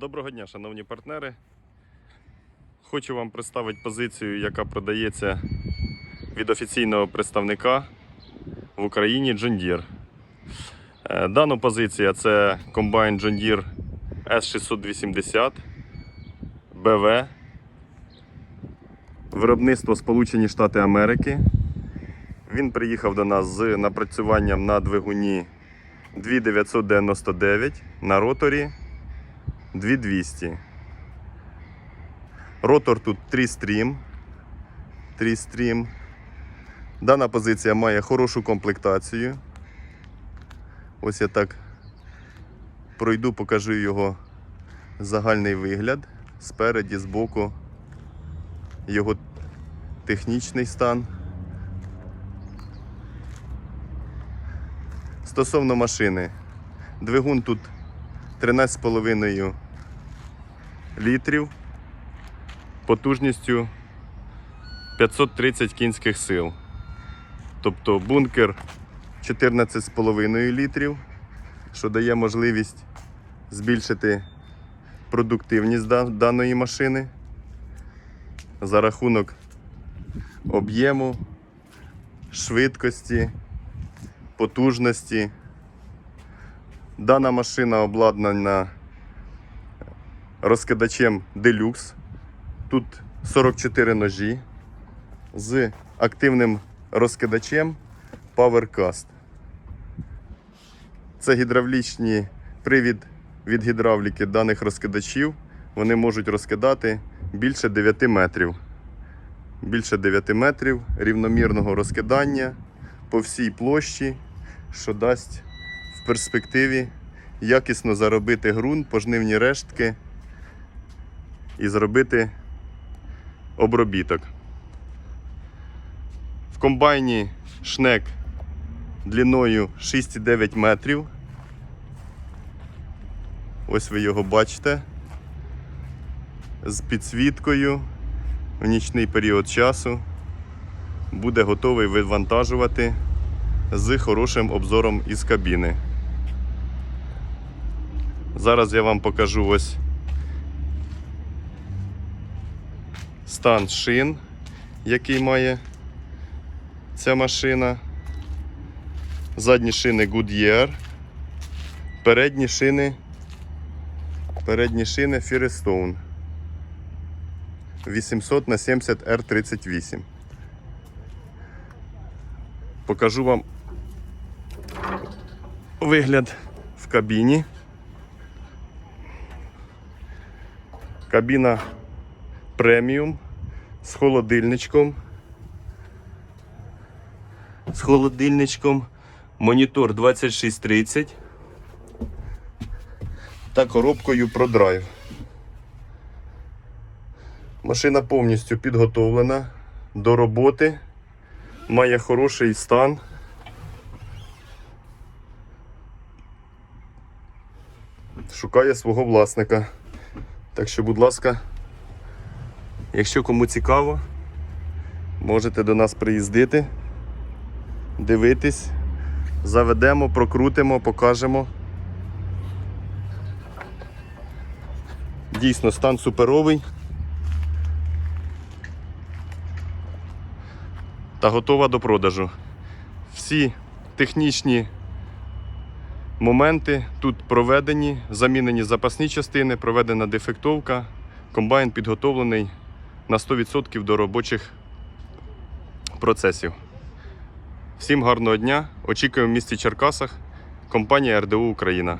Доброго дня, шановні партнери. Хочу вам представити позицію, яка продається від офіційного представника в Україні John Deere. Е, Дана позиція це комбайн John Deere S680 BV. Виробництво Сполучені Штати Америки. Він приїхав до нас з напрацюванням на двигуні 2999 на роторі 2200. Ротор тут 3 стрім. 3 стрім. Дана позиція має хорошу комплектацію. Ось я так пройду, покажу його загальний вигляд. Спереді, збоку, його технічний стан. Стосовно машини, двигун тут 13,5 літрів потужністю 530 кінських сил. Тобто бункер 14,5 літрів, що дає можливість збільшити продуктивність даної машини за рахунок об'єму, швидкості, потужності. Дана машина обладнана розкидачем Deluxe. Тут 44 ножі з активним розкидачем PowerCast. Це гідравлічний привід від гідравліки даних розкидачів. Вони можуть розкидати більше 9 метрів. Більше 9 метрів рівномірного розкидання по всій площі, що дасть в перспективі якісно заробити ґрунт, пожнивні рештки і зробити обробіток. В комбайні шнек длиною 6,9 метрів. Ось ви його бачите. З підсвіткою в нічний період часу буде готовий вивантажувати з хорошим обзором із кабіни. Зараз я вам покажу ось стан шин, який має ця машина. Задні шини Goodyear, передні шини, передні шини Firestone 800 на 70 R38. Покажу вам вигляд в кабіні. Кабіна преміум з холодильничком. З холодильничком. Монітор 2630 та коробкою ProDrive. Машина повністю підготовлена до роботи, має хороший стан. Шукає свого власника. Так що, будь ласка, якщо кому цікаво, можете до нас приїздити, дивитись, заведемо, прокрутимо, покажемо. Дійсно, стан суперовий. Та готова до продажу. Всі технічні моменти тут проведені, замінені запасні частини, проведена дефектовка. Комбайн підготовлений на 100% до робочих процесів. Всім гарного дня! Очікуємо в місті Черкасах. Компанія РДУ Україна.